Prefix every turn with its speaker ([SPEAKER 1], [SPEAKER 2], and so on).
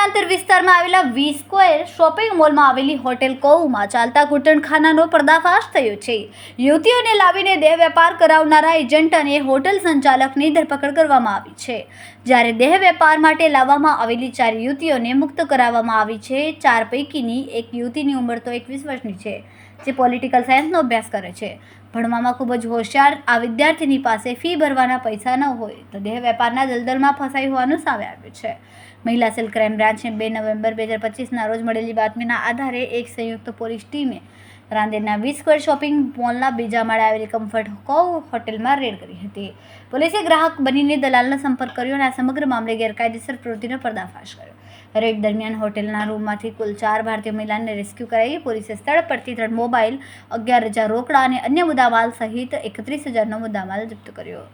[SPEAKER 1] આંતર વિસ્તારમાં આવેલા વી સ્ક્વેર શોપિંગ મોલમાં આવેલી હોટેલ કૌમાં ચાલતા ઘૂંટણખાનાનો પર્દાફાશ થયો છે. યુવતીઓને લાવીને દેહ વેપાર કરાવનારા એજન્ટ અને હોટેલ સંચાલકની ધરપકડ કરવામાં આવી છે. જ્યારે દેહ વેપાર માટે લાવવામાં આવેલી ચાર યુવતીઓને મુક્ત કરાવવામાં આવી છે, ચાર પૈકીની એક યુવતીની ઉંમર તો એકવીસ વર્ષની છે. જે પોલિટિકલ સાયન્સનો અભ્યાસ કરે છે. ભણવામાં ખૂબ જ હોશિયાર આ વિદ્યાર્થીની પાસે ફી ભરવાના પૈસા ન હોય તો દેહ વેપારના દલદલમાં ફસાઈ હોવાનું સામે આવ્યું છે. મહિલા સેલ ક્રાઇમ બ્રાન્ચને બે નવેમ્બર બે હજાર પચીસના રોજ મળેલી બાતમીના આધારે એક સંયુક્ત પોલીસ ટીમે રાંદેરના વી સ્ક્વેર શોપિંગ મોલના બીજા માળે આવેલી કમ્ફર્ટ કોવ હોટેલમાં રેડ કરી હતી. પોલીસે ગ્રાહક બનીને દલાલનો સંપર્ક કર્યો અને આ સમગ્ર મામલે ગેરકાયદેસર પ્રવૃત્તિનો પર્દાફાશ કર્યો. રેડ દરમિયાન હોટેલના રૂમમાંથી કુલ ચાર ભારતીય મહિલાને રેસ્ક્યુ કરાઈ પોલીસે સ્થળ પરથી ત્રણ મોબાઈલ, અગિયાર હજાર રોકડા અને અન્ય મુદ્દામાલ સહિત એકત્રીસ હજારનો મુદ્દામાલ જપ્ત કર્યો.